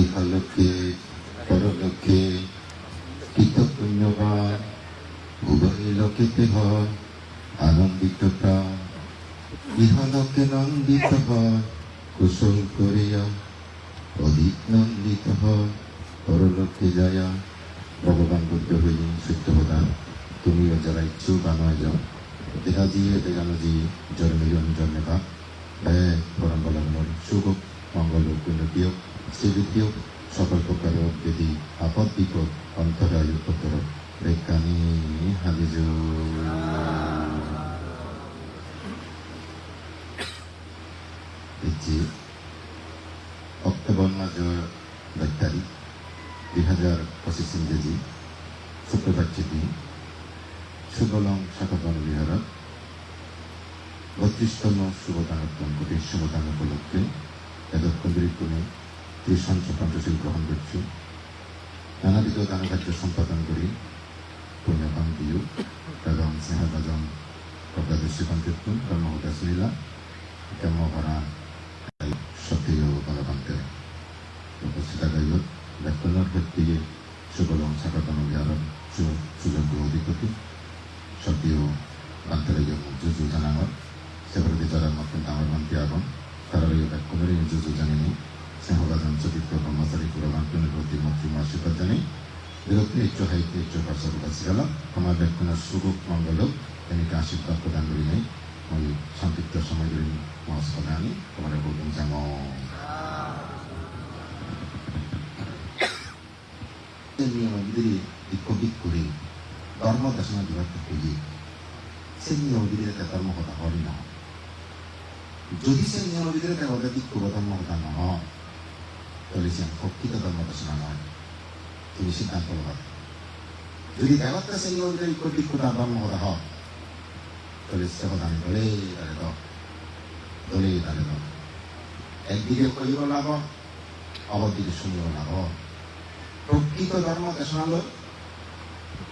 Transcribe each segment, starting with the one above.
ইহলোকে পরলোকে কৃতজ্ঞবান উভয় লোকেতে হয় আনন্দিত প্রাণ। ইহলোকে নন্দিত হয় কুশল করিয়া অধিক নন্দিত হয়, পরলোকে যায়া ভগবান বুদ্ধ হইলেন সত্য প্রদান তুমিও যারা ইচ্ছুক আমায় যাও। দেখা দিয়ে দেখানো দিয়ে জন্মিলন জন্মেবা হে পরম বলম্বন শুভ মঙ্গল উন্নতিও শ্রীবৃদ্ধিও সকল প্রকার যদি আপদ বিপদ অন্তরায়ু পত্র রেখানি হাবিজ দেখছি অক্টোবর মাসের দশ তারিখ দুই হাজার পঁচিশ ইংরেজি শুক্রবার দিন শুভলং শাখাবন বিহারত বত্রিশতম শুভদানোত্তম কোটির শুভদান উপলক্ষে এতক্ষণে ত্রিশাংশ পঞ্চশীল গ্রহণ করছি নানাবিধ দানকার্য সম্পাদন করি। পুণ্যকাম দিও এবং স্নেহভাজন প্রজ্ঞাদর্শী কীর্তন কর্মহদাস লীলা কর্মভরা সক্রিয় বলবান্তে। উপস্থিত গায়ক ব্যাকরণের ক্ষেত্রে শুভলং শাখাবন বিহারত সুযোগ্য অধিপতি সক্রিয় বান্তারাইয় যুজু জানাঙর সেগুলোতে যারা মতন আমার বান্তি আগুন তারা এই ব্যাকরণের যুজু জানিনি স্নেহবাদন চরিত্র কর্মচারী পুরবান্তনের প্রতি মন্ত্রী আশীর্বাদ জানাই বিরক্তি ইচ্ছ হাইতে ইচ্ছ পার্শ্বর কাছে গেলাম আমার ব্যাকরণের শুভ মঙ্গল এনেকে আশীর্বাদ প্রদান করি নাই। মই সংক্ষিপ্ত সময় ধরে মহস্পদে আনি তোমার বলবেন যেমন। নিয়মবিধি বিক্ষোভিক করে, ধর্ম দেশনা বিভক্ত করি সে নিয়মবিধিরে তা ধর্ম কথা হরি না, যদি সে নিয়মবিধিরে তা ওদের বিক্ষোভ ধর্ম কথা নহয় তাহলে সে প্রকৃত ধর্ম দেশনা নয় তুমি সিদ্ধান্ত লবা যদি সে নিয়মবিধিরে বিক্ষোভ বিক্ষোভ ধর্ম কথা হয়, তাহলে সে কথা আমি দলে তালে দাও, দলে তালে দাও। একদিকে করিব লাভ, অপরদিকে শুনিব লাভ। প্রকৃত ধর্ম দেশনা হলো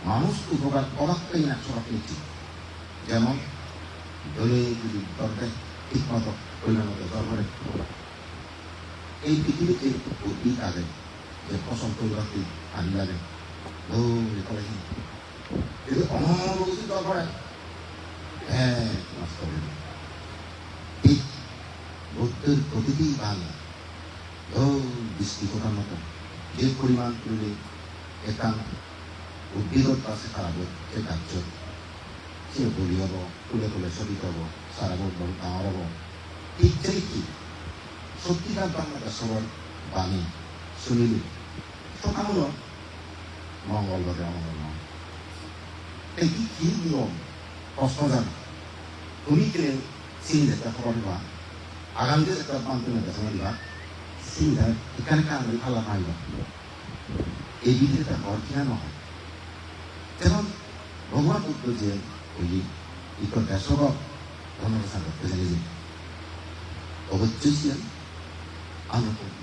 মানুষ উপকার অবাক্যই না উচিত যেমন, দলে যদি দরকার ঠিক মতো মতো দরকারে এই পৃথিবীতে উদ্ভিদ আছে যে ফসল তৈরি করতে আনি লাগে ও করে কিন্তু নষ্ট ঠিক বুদ্ধের প্রতিটি বাংলা, ও বৃষ্টি করার মতো যে পরিমাণ করলে একান উদ্ভিদৰ পাছে খারাপ সে কাৰ্য। সে বলি হ'ব ফুলে ফুলে চলিত হ'ব চাৰাব বহুত ডাঙৰ হ'ব। ঠিক যেই কি সত্যিকার বাংলাটা সবার বাণী শুনিনি। তো আমল মঙ্গলবারে আমল এটি কি নিয়ম? প্রশ্ন জানা। তুমি কে? সিন যেটা করবা আগাম যে একটা বান্ধবের কাছে মারিবা সিন এখানে আমি আল্লাহ মারিবা এই বিধিটা হওয়ার কিনা নয়। যেমন ভগবান বুদ্ধ যে ওই ইকটা সব ধর্মের সাথে অবশ্যই ছিলেন। আনুপূর্ণ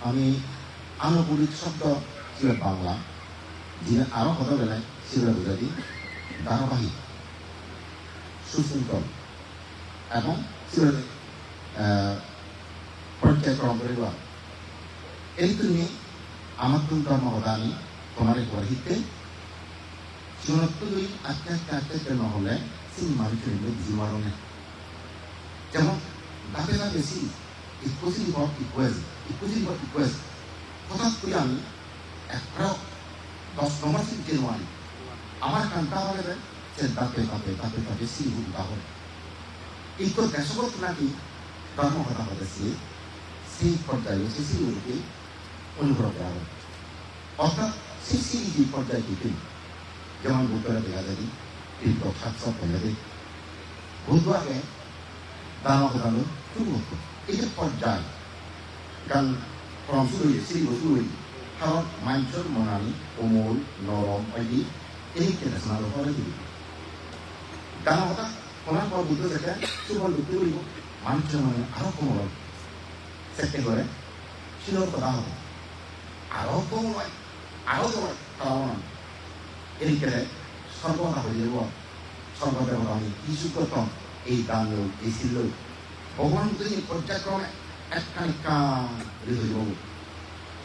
আমি আনুপূর্ণিক শব্দ ছিল বাংলা, যিনি আরও কথা বেলায় ছিল বুঝাতি ধারাবাহিক, সুশৃঙ্খল এবং ছিল পর্যায়ক্রম করিবা এই তুমি আমার তুমি আমি তোমার একবার হিতে জনত্বই আস্তে আস্তে আস্তে নহলে সেই মানুষের মারণে যেমন, ধাপে ধাপে সি ইকুয়াসি হক ইকুয়াস ইকুয়াসি হক ইকুয়াস হঠাৎ করে আমি একটা দশ নম্বর সিট কেন আনি আমার কান্তা হলে সে ধাপে ধাপে ধাপে ধাপে সি হুদা হলে এই তো দেশগত নাকি ধর্ম কথা হতেছে সেই পর্যায়ে সে সিগুলোকে অনুগ্রহ করা হবে অর্থাৎ সেই সিরিজি পর্যায়টিকে যেমন বুদ্ধরা দেখা যায় দীর্ঘ সাতশো পনেরো বুধবারে দানবদানো শুরু হতো। এই যে পর্যায় গান from শুরু হয়েছে সেই শুরু হয়েছে কারণ মাঞ্চল মনানি কোমল নরম বায়দি এই কেনেসনা লোকরে দিবি দানবতা কোনার পর বুদ্ধ যেটা সুবল বুদ্ধ বলিব মাঞ্চল মানে আরও কোমল সেটে করে শিলর কথা হবে আরও কোমল আরও কোমল কারণ এদিকে সর্বদা হয়ে যাব সর্বদেবতা আমি কিছু করতাম এই দান এই শিল অভ্যন্তরীণ পর্যায়ক্রমে একটা কান হৃদয়বাবু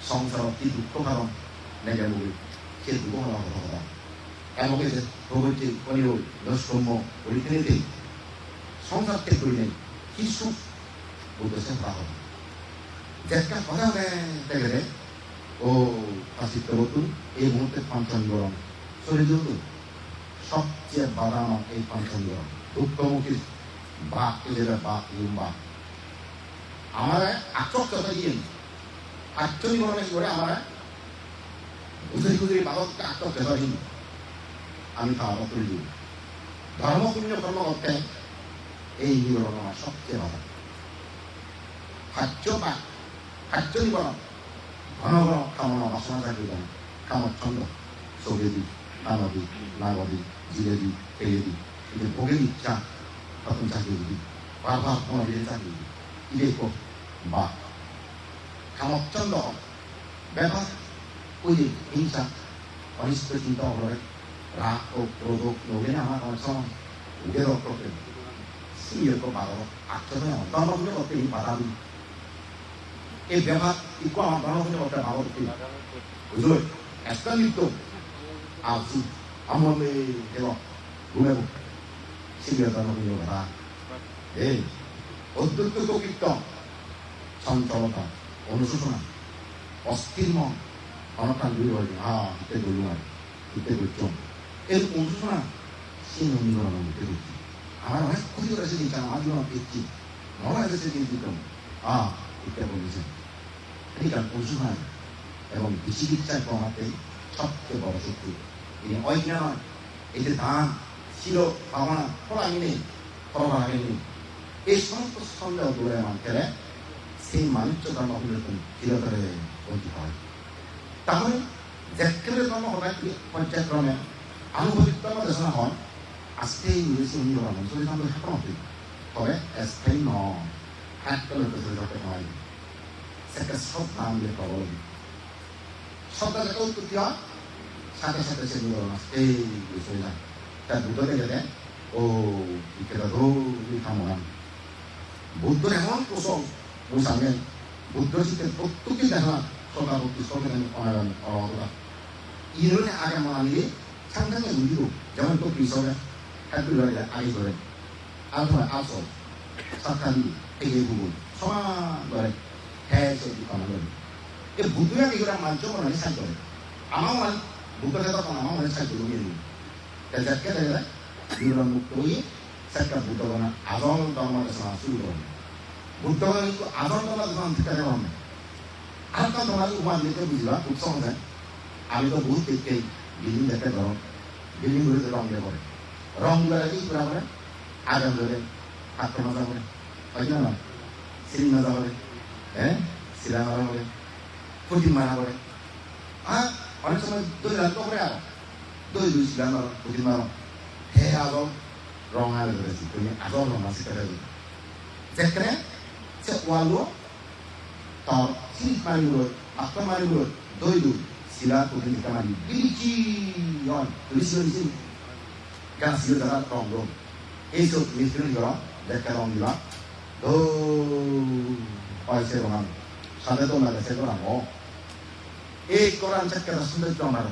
সংসার কি দুঃখ কারণ নেজাবুবি সে দুঃখ কারণ কথা কামকে যে প্রবৃত্তি অনিয়োগ দশকর্ম রীতিনীতি সংসার ত্যাগ করিলেন কি সুখ বলতেছেন তা হবে দেখা কথা দেখে ও আসিত নতুন এই মুহূর্তে পাঞ্চন গরম। শরীর সবচেয়ে বাদাম এই পাঞ্চন গরম। দুঃখমুখী ബാക്കിലിട അവരെ അക്കൊക്കെ പയ്യൻ അറ്റൊരു കുറവിൽ കൂടെ അവരെ കുതിരി കുതിരി ഭാഗത്തെ അക്കൊക്കെ പയ്യുന്നു আমি ধর্মকুঞ্জ ধর্মকুঞ্জ কর্ম করতে এই বিবরণ আমার সবচেয়ে ভালো। খাদ্য বা খাদ্য বিবরণ ঘন ঘন কামনা বাসনা থাকবে কেন কামর ছন্দ নাগদি জিরেদি কিন্তু ভোগের ইচ্ছা তখন তাকে দিবি বারবার পুনরায় তাকে দিবি ইলেক বা কামচ্ছন্দ ব্যবহার ওই যে হিংসা অনিষ্ট চিন্তা হবে রাগ হোক ক্রোধ হোক নবীন আমার অনেক সময় উদের করতে স্ত্রীরকম বাধা আত্মজন অন্তর্মগ্ন করতে এই বাধা দিই এই ব্যবহার ইকো অন্তর্মগ্ন করতে বাধা দিতে বুঝলো একটা লিপ্ত আসি আমলে দেব ঘুমেবো 늘 라고 그러고 노래나 하나 서 우게로 그렇게 스미였고 바로 악처서요 떠나보면 어때 이 바람이 이 매번 입고 떠나보면 어때 바로 어때 그죠? 애써 아우스 아무리 내가 보내고 신경을 하는 거다. 예. 어떤 뜻도 있다. 참 좋다. 어느 수순아. 어스티르먼. 어느 칸 누리거든. 아, 그때 놀루만. 그때 그좀. 애 어느 수순아. 신은 이거는 그때 그지. 아, 왜 코디가 해서 있잖아. 아주 있지. 너가 해서 있지. 아, 그때 보면서. 그러니까 어느 수순아. এবং বিচিকিৎসার প্রভাবে সবচেয়ে বড় শক্তি এই অজ্ঞান এই যে দান ছিল ভাবনা ফলামি নেই এই সমস্ত সন্দেহ দূরে মানতে সেই মানুষ ধর্ম হলেন চিরতরে বন্ধু হয়। তাহলে যেকেবারে ধর্ম হবে পর্যায়ক্রমে আনুভূতিক ধর্ম দেশনা হয় আজকে ইংরেজি অন্য ধর্ম যদি ধর্ম থাকতে তবে স্থায়ী নয়। হাত করে করতে হয়। সেটা সব নাম দিয়ে সন্তান একটা উৎপত্তি হয় সাথে সাথে সে নিয়ে না এই বিষয় না তার বুদ্ধকে গেলে ও 이렇게다 도움이 가능한 বুদ্ধর এমন প্রসঙ্গ মোসামে বুদ্ধ শিখে প্রত্যেকে দেখা সদাবর্তী সরকারের অনাগান অরা 이런 아가마니 상당히 의미로 যেমন 또 비서가 할줄알아 아이 그래 알파 알소 사탄이 해계 부분 소망 거래 해서 이거는 거 Kaya diulang muktoi sakka butagana azal dhamma sana sulam. Butagana itu azal dhamma sana thikare homme. Arka dhamma uman dite bujla utsong da. আমি তো বহুত দেখতে বিল্ডিং দেখতে ধরো বিল্ডিং গুলোতে রং দিয়ে করে রংগুলো কি করা করে আগাম ধরে হাতে মাজা করে হয় না সিলিং মাজা করে হ্যাঁ সিলা those who sila nọ odi ma nọ hẹ azọ rọnga lẹ lẹ si kwenye azọ rọnga si kẹrẹ lẹ tẹkẹrẹ tẹ wa lọ tọ siri ma ni lọ akpa ma ni lọ dọyi do sila odi ni kama ni biriki yọn tori si yọn si gana si yọn dara tọn lọ eso mi firi yọrọ dẹkẹrẹ wọn yọrọ dọọ ọyẹ sẹ rọnga lọ sanfẹ tọ na lẹ sẹ rọnga lọ ee kọrọ an tẹ kẹrẹ sunjata tọ ma lẹ.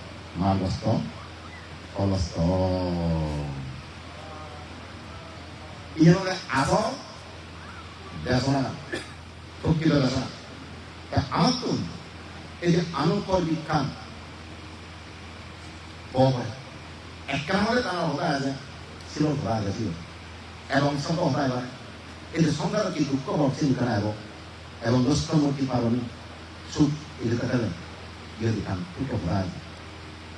Ma gusto? O gusto? Iya mana asal? Dasar. প্রকৃত ভাষা আতুন এই যে আনুপর বিখ্যাত একটা আমাদের তারা হতা আছে ছিল হতা আছে ছিল এবং সত হতা এবার এই যে সংসার কি দুঃখ হোক সে দুখানে হব এবং দুষ্ট মূর্তি পাবনি সুখ, এই যে তাকে গিয়ে দুখান দুঃখ হতা আছে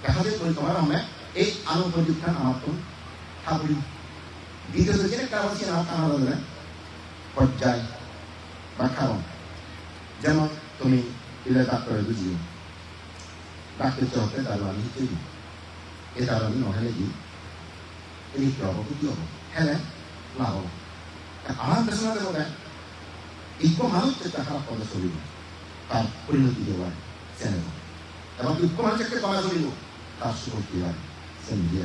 দেখা যায় করি তোমার আমরা এই আনুকর বিজ্ঞান আমার তো ঠাকুরি দ্বিতীয় যে কারণ ছিল আমার কানা পর্যায় বা কারণ। যেমন তুমি দিলে ডাক্তারে বুঝিও। ডাক্তার চহতে তার আমি হিচুরি এ তার আমি নহলে কি এই কি হব হব হ্যাঁ না হব। আমার পেছনে দেখো ইকো মানুষ চেষ্টা খারাপ কথা চলিব। তার পরিণতি দেওয়ার চেনেব এবং ইকো মানুষকে কমা চলিব। তার সুরক্ষি হয় সে নিজে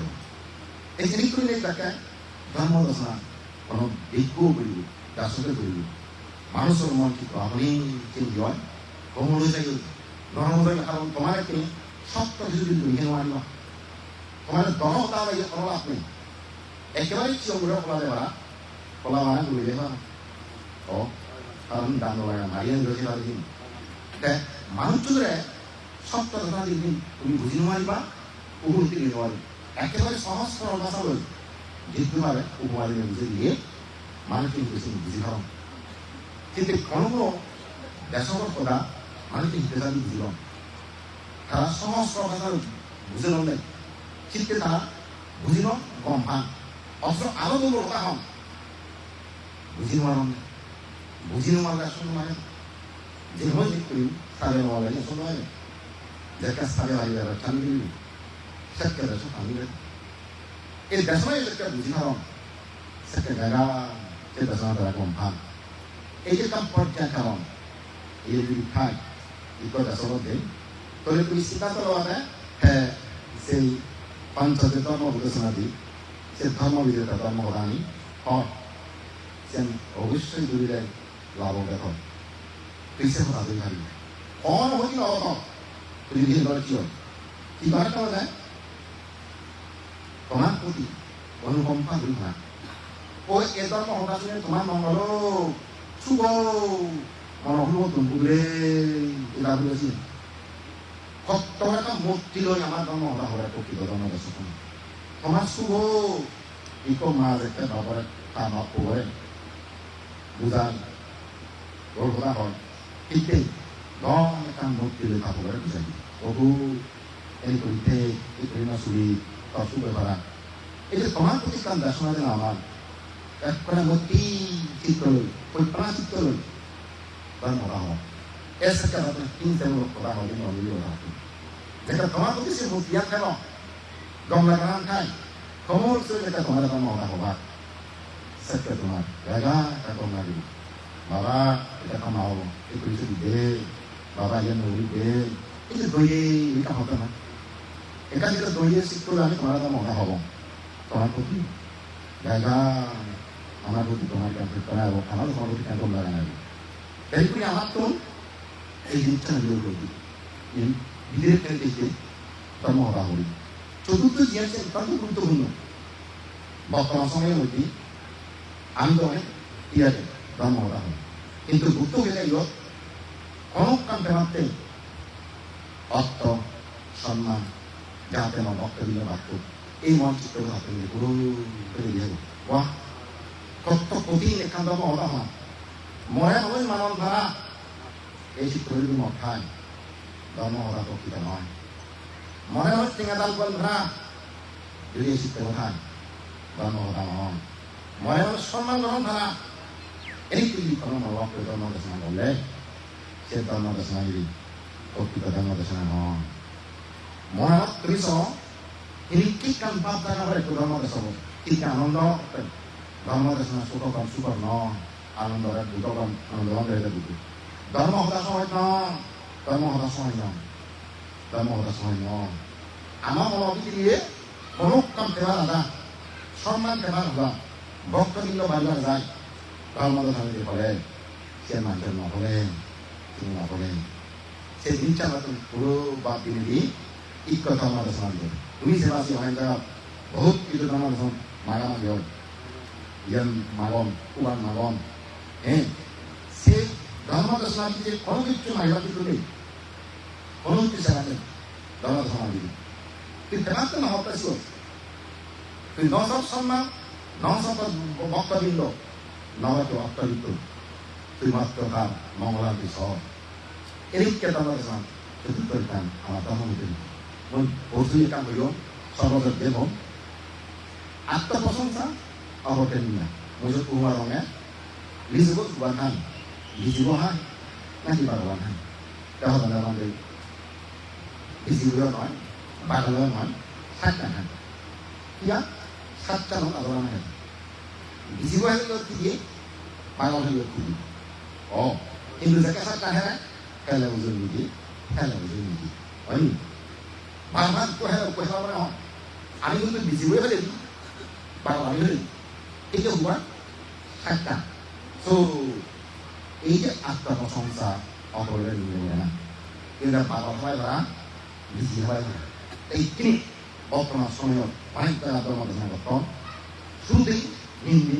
এই জিনিস করলে তাকে ধর্ম দশনা কোনো বিজ্ঞও করিব দাসতে করিব মানুষের মন কিন্তু আপনি চিন্তি হয় কমল হয়ে যাই নরম হয়ে কারণ তোমার কি সত্য কিন্তু লিখে নোৱাৰিব তোমার দহ হতা লাগে কোনো লাভ নেই। একেবারে চিঞৰ কলা দেবা কলা মানে ঘূৰিলে হয় অ, কাৰণ দান লাগে, মাৰিয়ে গৈছে আৰু তে, মানুহটোৰে সত্য কথা যদি তুমি বুজি নোৱাৰিবা উপলব্ধি কৰিব নোৱাৰিবা একেবাৰে সহজ সৰল ভাষা লৈ যিটো পাৰে উপমাৰি বুজি দিয়ে কিন্তু বেছি বুজি পাওঁ কিন্তু কোনো কোনো দেশৰ কথা কিন্তু হিতেজালি বুজি পাওঁ তারা সরল ভাষা বুঝে ললে কিন্তু তারা বুঝিল গম পান অথচ আরও দুর্বল কথা হন বুঝি নোৱাৰম বুজি নোৱাৰিলে শুনো মানে। যে হয় যে কৰিম চালে নোৱাৰিলে শুনো মানে যেটা চালে আহিলে আৰু টানি দিলো সেকে দেশ টানিলে এই দেশই যেটা বুজি নাপাম সেকে জাগা সে দেশৰ দ্বাৰা গম পাম এই যে কাম পৰ্যায় কাৰণ এই যদি ঠাই ইকো দেশৰ দিন তবে তুমি চিন্তা করো হ্যাঁ সেই পঞ্চতে ধর্ম ঘোষণাদি সে ধর্মবিধেতা ধর্মদানী হয় যেন অবশ্যই দূরে লাভ দেখো সে কথা তুই ভাবি কম হই নগত তুই যদি ধর কি হয় কি বারে করা যায় তোমার প্রতি অনুকম্পা করি না ও এ ধর্ম হতা শুনে তোমার মঙ্গল শুভ মনগুলো তুমি এটা বলেছি কত একটা মূর্তি লই আমার ধর্ম হরা হরা প্রকৃত ধর্ম দেশ তোমার শুভ ইকো মাছ একটা বাবার কামা পরে বুঝান ওর কথা হয়। কিন্তু দম একটা মূর্তি লই কাপড় করে বুঝাই বহু এই করিতে এই করি না করা এই যে তোমার প্রতি কাম দর্শনা দিন আমার একটা মূর্তি চিত্র লই কল্পনা চিত্র ধর্ম হরা হয় de que tomar porque se mutia que no dom la gran kai como se le que tomar como una joba se que tomar gaga ka tomar di baba kita kamau itu itu de baba yang nuri de itu doye ini ka hota na eka kita doye sikto lani tomar como una joba tomar porque gaga আমার প্রতি তোমার কাছে তোমার আমার তোমার প্রতি কেন তোমরা জানাবি এরপরে আমার তো এই জিনিসটা নিয়োগ করবি বিদের ফেলতে ধর্ম হতা হরি চতুর্থ জিনিস অত্যন্ত গুরুত্বপূর্ণ। বর্তমান সময়ের মধ্যে আন্দোলনে ইয়াতে ধর্ম হতা হয় কিন্তু গুরুত্ব হয়ে গেল কোনো কান্তে অর্থ, সম্মান যাতে আমার বক্তব্য বাক্য। এই মঞ্চিত হাতে নিয়ে পুরো করে দিয়ে বাহ! কত কঠিন হতা হয়। মনে হয় মানব ধারা। এই চিত্রগুলি মঠায় ধর্ম হরা প্রকৃত নয়। মনে হচ্ছে গাদাল বন্ধরা যদি এই চিত্র কোথায় ধর্ম হরা নয় মনে হল সম্মান গ্রহণ ধারা এই যদি কোনো নবাক্য ধর্ম দেশনা বলে সে ধর্ম দেশনা যদি প্রকৃত ধর্ম দেশনা নয়। মনে হল তুমি সহ ini kikan bapa na bare ধর্ম দেশব কিকা আনন্দ ধর্ম দেশনা সুখ কম সুখ ন আনন্দ দুঃখ কম আনন্দ দুঃখ ধর্ম হতাশ হয় ন ধর্ম হতাশ হয় ন ধর্ম হতাশ হয় ন আমার মনোবিধি দিয়ে কোনো কাম পেবা নাদা সম্মান পেবা নাদা ভক্তবৃন্দ বাড়িবা যায় ধর্ম ধর্মে বলে সে মানুষের নহলে তিনি নহলে সে জিনিসটা নতুন পুরো বাদ দিলে দি ইক কথা আমার শোনা দিবে তুমি সেবা সে হয় বহুত কিছু তোমার মাগা মাগি ইয়ান মাগন কুবান মাগন হ্যাঁ সে ধর্মত সমাজে কোনো কিছু মাইবা কিন্তু নেই কোনো কিছু জানে ধর্মত সমাজে তুই তেমাতে নহব পাইছ তুই নসব সম্মান নসব বক্তবৃন্দ নহতো অক্তবৃত্ত তুই মাত্র কাম মঙ্গলান্তি সহ চতুর্থ কাম আমার ধর্মনীতি বৌদ্ধ কাম হৈ গ'ল হইল সমাজের দেব আত্মপ্রশংসা অবতেন্যা মজুর কুমার রঙে লিজিব কুমার হান। লিজিব হান নাকি ভগবান হান। দেহবান আমাদের লিজিব নয় বাগাল নহয় সাতটা হান। ইয়া সাতটা হল আলোড়ন হান লিজিব হলো দিয়ে বাগাল হলো দিয়ে। ও কিন্তু যাকে সাতটা খেলে খেলা বুঝুন নিদি খেলা বুঝুন নিদি হয়নি? বাংলার কোহে কোহে মানে হয় আমি কিন্তু বিজিবই হলেন বাংলা আমি হলেন এই যে হুয়া ঠাট্টা তো এই যে আত্মপ্রশংসা অপরের নিয়ে না। কিন্তু বাবা হয় বা বিজি হয় না এইখিনি বৰ্তমান সময়ত বাণিজ্য আন্দোলন বৰ্তমান শ্ৰুতেই নিন্দি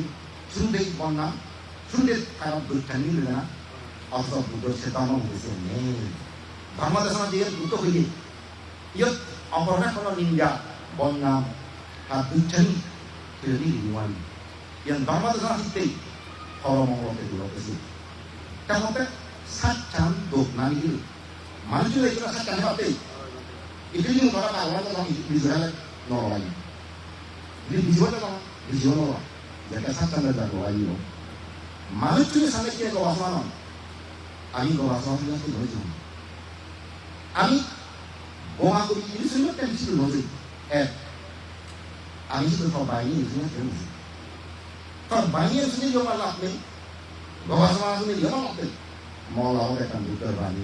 শ্ৰুতেই বন্যা শ্ৰুতে কাৰণ দুটা নিলে না। অৰ্থ দুটো চেতনো হৈছে ধৰ্ম দেশনা দিয়ে দুটো হৈ yot kalau ninggal ninja bonna hatuchan tiri yuan yang barma da kalau mau mongro te duro kesu kamope sachan dogna nil manju itu sachan hate itu yang bara ta wala ta Israel no lagi ini bijuan ta bijuan no jaka sachan da jago ayo manju sampai ke gawasmanon আমি গলাচলাচলাচল হৈ যাম আমি কোনো নিন্দা বন্যাম আর দুচ্ছানি তৈরি নিওয়ান ইয়ান ধর্মদেশনা হিতে হরমঙ্গলকে দূরতেছে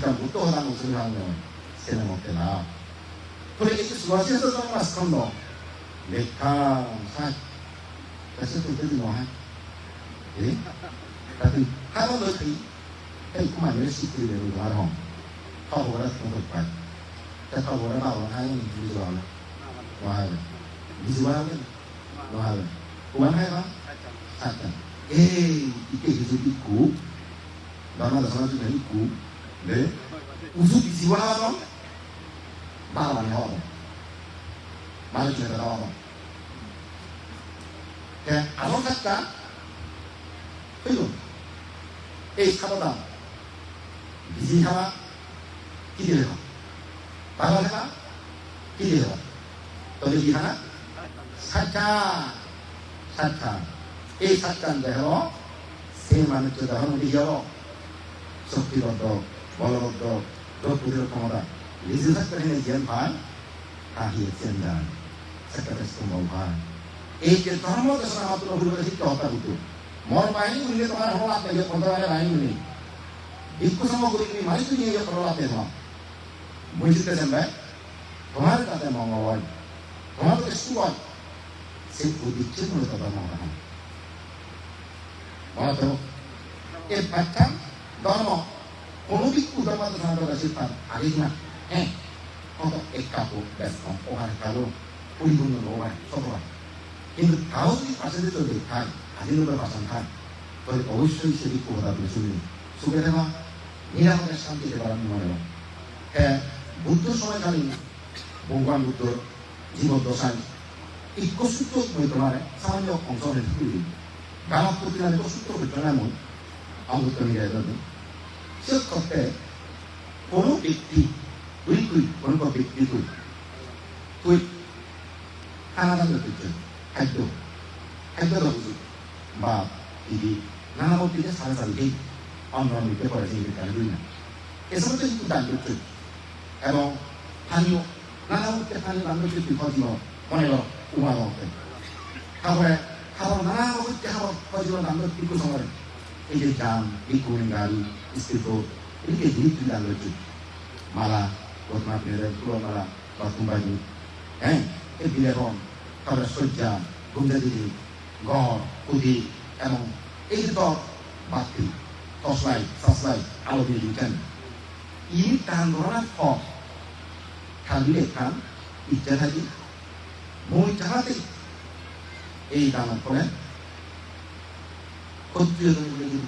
তার মতে সাতচান দোক নানি দিল মানুষের এই সাতচান হেবাতে itu yung para kawan ko lang Israel no ay. Di bijo na lang, bijo na lang. Jadi sa tanda da ko ayo. মানুষ যদি সামনে কি গবেষণা আমি গবেষণা করতে ধরেছি আমি বোমা করি ইলিশন একটা เข้าก็ได้ผมไปแต่เข้าก็ได้มาวันให้มีสอนว่าให้มีสอนว่าให้ว่าให้ครับสัตว์เอ้ยอีกทีคืออีกกูบางวันเราสอนที่ไหนอีกกูเลยอุสุบิสิว่าครับบ้าวันห้องบ้านเจริญห้องแกอารมณ์กัดกันเอ้ยเอ้ยข้าวบ้าบิสิข้าว কি দিলে হয় বাংলা খাওয়া কি দিলে তবে কি খানা সাতটা সাতটা এই সাতটা দেহ সেই মানুষের দেহ মধ্যে যাও শক্তিবদ্ধ বলবদ্ধ রোগ প্রতিরোধ ক্ষমতা নিজে থাকতে জ্ঞান পায় তাহিয়ে চেন্দান সেটাতে সম্ভব হয় এই যে ধর্ম দেশনা মাত্র ভুল করে শিক্ষা হত্যা হতো মর বাহিনী মিলে তোমার হলো আপনি যে পন্থা বাহিনী ভিক্ষু সামগ্রী মালিক নিয়ে যে করো আপনি তোমার বুঝতেছেন ভাই তোমার তাতে মঙ্গল হয় তোমার তো একটু হয় সে উদিচ্ছে মূল কথা মনে হয় মনে তো এই ধর্ম, কোনো ভিক্ষু ধর্ম দেশনা করে আগে না হ্যাঁ কত এক কাপড় ব্যস্ত ওখানে কালো, পরিপূর্ণ হয় সব হয় কিন্তু তাও যদি পাশে দিতে দেখায় স্বাধীনতার পাশান খায় তাহলে অবশ্যই সে বিক্ষোভতা আপনি শুনবেন সুখে থাকা নিরাপদের শান্তিতে বাড়ানো হ্যাঁ বুদ্ধ সময়কালীন ভগবান বুদ্ধ জীবদ্দশায় মানে তোমার সামান্য অংশগ্রহণ করি গালা প্রতিনা একসূত্র বৈতনামন অমৃত মিলিয়ে যাবে সে করতে কোনো ব্যক্তি তুই তুই কোনো ব্যক্তি তুই তুই কানাডা ব্যক্তিত্ব খাদ্য খাদ্য রকম বা দিদি নানা বক্তিতে সারা সারিকেই অন্য নিতে পারে সেই দুই না। তো কিন্তু এবং পানীয় নানা দান করছে বিপদীয় মনে উমা হতে তারপরে খাবার নানা ফজিল দান করছে কিন্তু সময় এই যে জাম বিকুন গাড়ি স্ত্রীত এদিকে জিনিস দান করছে মালা গতমা পেরে পুরো মালা বা কুম্বাজি হ্যাঁ? এই বিলেরম তারপরে সজ্জা গুন্ডাদিদি গড় পুঁজি এবং এই সাসলাই, আলো দিয়ে দিতেন 이 단도라는 법 단위의 단 있잖아요 뭐 있잖아요 이 단어 보면 겉으로는 얘기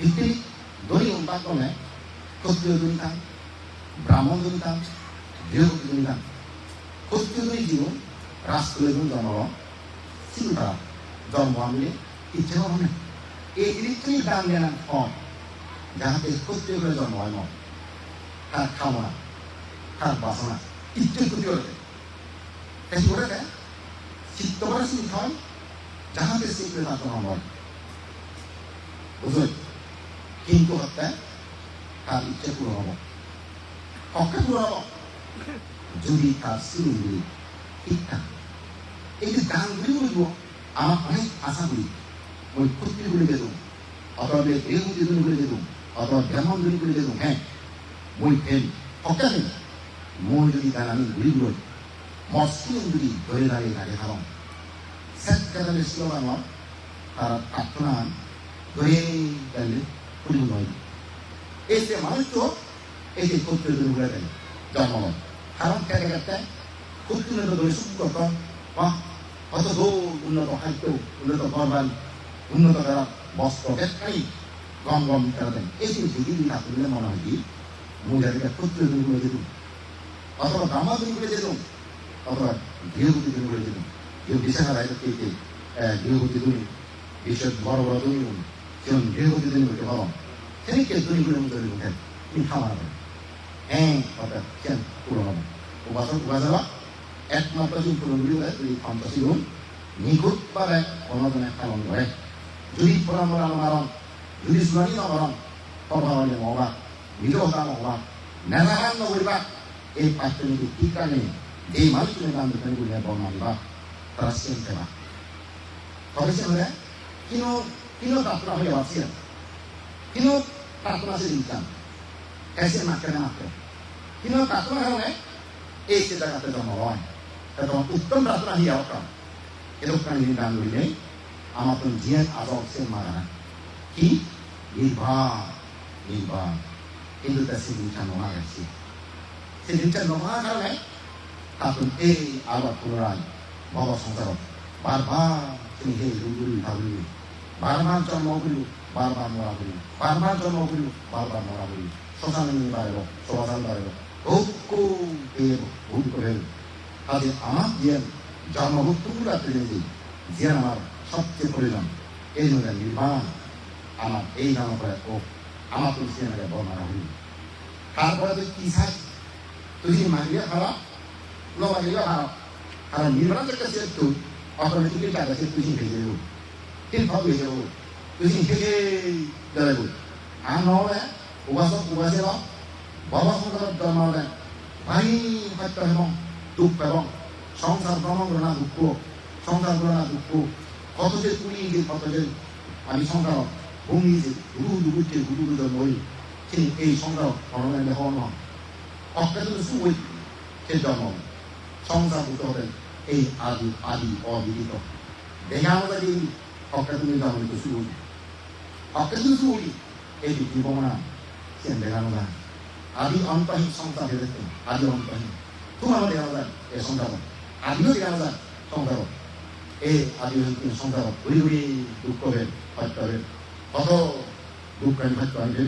이때 너희 온다 거네 겉으로는 단 ব্রাহ্মণ 단 দেহ 단 겉으로는 지금 রাষ্ট্রীয় জন্ম চিন্তা জন্ম আমি ইচ্ছে হবে এই জিনিসটাই দান দেন ফর্ম যাহাতে সত্যি করে জন্ম হয় না তার কামনা তার বাসনা ইচ্ছে ক্ষতি করে করে করে হয় হয় কিন্তু তার ইচ্ছে পূরণ হব পক্ষে পূরণ হব যদি তার সিলিগুলি ঠিক এই যে গানগুলি বলব আমার অনেক আশাগুলি ওই পুত্রগুলি দেখুন অথবা দেহমূর্তিগুলি বলে দেখুন অথবা ব্রাহ্মণগুলি বলে দেখুন হ্যাঁ মই ফেল পক্ষে নেই মই যদি তার আমি গুলিগুলো মসলিমগুলি ধরে দাঁড়িয়ে দাঁড়িয়ে থাকুন 색깔을 씌워가면 para patungan doy dal puli noy ese mancho ese kottu du gula dal jamon haram kaya kata kottu ne do su ko ko ba অত দো উন্নত খাদ্য উন্নত গরবান উন্নত করা বস্ত্র বেকাই গম গম করা দেন এই যে যদি না করলে মনে হয় কি মহিলাদেরকে কত্রে দিন করে দিত অথবা দামা দিন করে দিত অথবা গৃহপতি করে দিত কেউ বিশাখা রায় কে কে গৃহপতি দিন বিশেষ বড় বড় দিন কেউ গৃহপতি করতে পারো সেদিকে দিন করে মতো দিন উঠেন তুমি খাওয়া হবে হ্যাঁ অর্থাৎ কেন পুরো হবে? উপাসক উপাসবা একমাত্র যে পুরোগুলি এই সন্ত্রাসীগুণ নিখুঁতভাৱে অন্যজনে পালন কৰে যদি Listening orang orang yang orang, video orang orang, nelayan orang orang, eh pasti itu tiga nih, di mana tuh yang kita nih punya bawa nih pak, terus yang kena. Kalau sih mana, kino kino tak pernah lewat sih, kino tak pernah sih ikan, kasih makan makan, kino tak pernah kalau nih, eh kita kata sama orang, kata orang utang tak pernah hilang, itu kan ini dalam dunia, amatun jian atau sih marah. কি? নির্বাণ নির্বাণ। কিন্তু তার সে দিনটা নোয়া গেছে সে দিনটা নোয়া কারণে তারপর এই আবার পুনরায় ভব সংসার বারবার তুমি হে রুগুলি ভাবলি বারবার জন্ম করিল, বারবার মরা করিল, বারবার জন্ম করিল, বারবার মরা করিল। শ্মশানে বাড়াইব শ্মশান ঐক্য পেয়ে ভুল করে। কাজে আমার জিয়ান জন্মভুক্তগুলা পেলে যে জিয়ান আমার সবচেয়ে প্রয়োজন এই নয় নির্বাণ আমার এই নাম করে ও আমার তো সিনেমাকে বর্ণনা হইল। তারপরে তুই কি চাই তুই খাওয়া lo maগিয়ে খাওয়া আর নির্মাণ করতে সে তুই অটোমেটিক্যালি টাকা সে তুই ভেজে দেবো ঠিক ভাবে ভেজে দেবো তুই ভেজে দেবো আর নহলে উপাসক উপাসের বাবা সংসার জন্ম হলে ভাই সত্য এবং দুঃখ এবং সংসার ভ্রমণ না দুঃখ। সংসার না দুঃখ। কত যে তুলি কত যে আমি 국민이 누구 누구 때 누구 누구 모이 킹의 성당 바로맨의 허너 밖에서는 쓰고 계좌모 정사부터는 에이 아디 아디 어디리도 내가 아무리 밖에서는 자원도 쓰고 밖에서는 쓰고 에이 비공나 쌤 내가 아무나 아디 언떠히 성사 되랬던 아디 언떠히 그만 내가 아무나 에 성사고 아디로 내가 아무나 성사고 에 아디 언떠히 성사고 우리 우리 육법에 발달을 যে জন্ম সংসার ভূত হতেন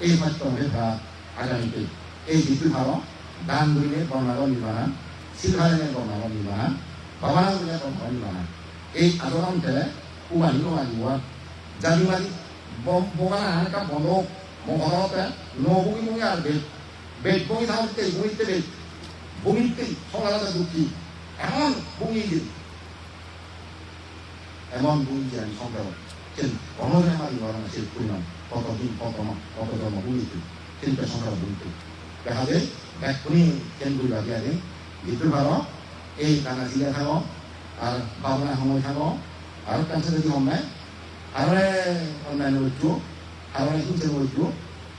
এই আমি আমি সত্য ভেদা আগামীতে এই যিটো ভাৱ দান কৰিলে বৰ্ণাব নিৰ্মাণ শিলভাৰে বৰ্ণাব নিৰ্মাণ ভৱানা কৰিলে বৰ্ণাব নিৰ্মাণ এই আচৰণ খেলে উমানি উমানি জানি মাৰি বগা হানকা বন্ধ মহৰতে নবুগি মুগি আর বেদ বেদ বগি থাকতে বগিতে বেদ বগিতে সকালে দুঃখী এমন বগি এমন বগি যে আমি সংগ্রাম কিন্তু অনরে মারি বরং সে পরিমাণ কতদিন কত মাস কত জন্ম বগিতে কিন্তু সংগ্রাম বগিতে দেখা যায় এক্ষুনি কেন্দ্রীয় বাগিয়ারে যিটো ভাব এই দানা জিলে থাক, আর ভাবনা সময় থাক, আর কাছে যদি সময় আরে অন্যান্য ঐক্য আরে হিংসে ঐক্য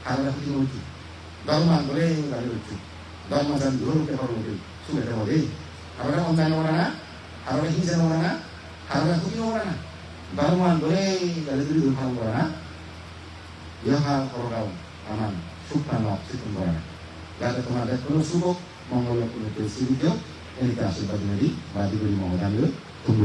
আরে খুঁজে ঐক্য ধর্ম আন্দোলে গাড়ি ঐক্য ধর্ম যান ধরুকে হরকে সুবিধা হবে আরে অন্যান্য ওরা না, আরে হিংসে ওরা না, আরে খুঁজে ওরা না। ধর্ম আন্দোলে গাড়ি দুই দুর্ভাগ ওরা না ইহা করগাও আমার সুপ্রাণ অক্সিজেন ওরা না যাতে তোমাদের কোনো শুভ মঙ্গল কোনো পরিস্থিতিতেও এদিকে আশীর্বাদ মেরি বা দিগুলি মহদামিও তুমি